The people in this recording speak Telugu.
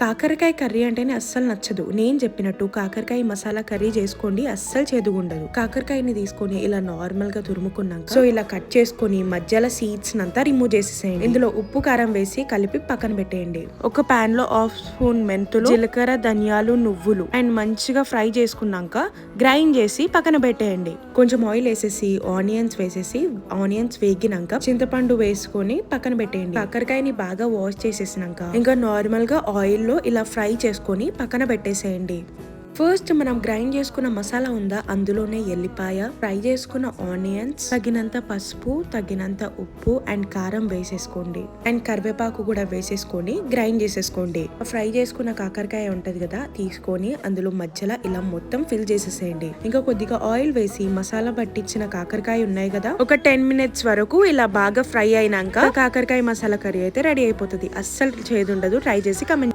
కాకరకాయ కర్రీ అంటేనే అస్సలు నచ్చదు. నేను చెప్పినట్టు కాకరకాయ మసాలా కర్రీ చేసుకోండి అస్సలు చేదుగా ఉండదు కాకరకాయని తీసుకొని ఇలా నార్మల్గా తురుముకున్నాక సో ఇలా కట్ చేసుకొని మధ్యలో సీడ్స్ అంతా రిమూవ్ చేసేసేయండి. ఇందులో ఉప్పు కారం వేసి కలిపి పక్కన పెట్టేయండి. ఒక పాన్లో హాఫ్ స్పూన్ మెంతులు జీలకర్ర ధనియాలు నువ్వులు అండ్ మంచిగా ఫ్రై చేసుకున్నాక గ్రైండ్ చేసి పక్కన పెట్టేయండి. కొంచెం ఆయిల్ వేసేసి ఆనియన్స్ వేసేసి ఆనియన్స్ వేగినాక చింతపండు వేసుకొని పక్కన పెట్టేయండి. కాకరకాయని బాగా వాష్ చేసేసినాక ఇంకా నార్మల్గా ఆయిల్ ఆయిల్లో ఇలా ఫ్రై చేసుకొని పక్కన పెట్టేసేయండి. ఫస్ట్ మనం గ్రైండ్ చేసుకున్న మసాలా ఉందా? అందులోనే ఎల్లిపాయ ఫ్రై చేసుకున్న ఆనియన్స్ తగినంత పసుపు తగినంత ఉప్పు అండ్ కారం వేసేసుకోండి. అండ్ కరివేపాకు కూడా వేసేసుకొని గ్రైండ్ చేసేసుకోండి. ఫ్రై చేసుకున్న కాకరకాయ ఉంటది కదా తీసుకొని అందులో మధ్యలో ఇలా మొత్తం ఫిల్ చేసేసేయండి. ఇంకా కొద్దిగా ఆయిల్ వేసి మసాలా పట్టించిన కాకరకాయ ఉన్నాయి కదా ఒక టెన్ మినిట్స్ వరకు ఇలా బాగా ఫ్రై అయినాక కాకరకాయ మసాలా కర్రీ అయితే రెడీ అయిపోతుంది. అస్సలు చేదు ఉండదు ట్రై చేసి కమెంట్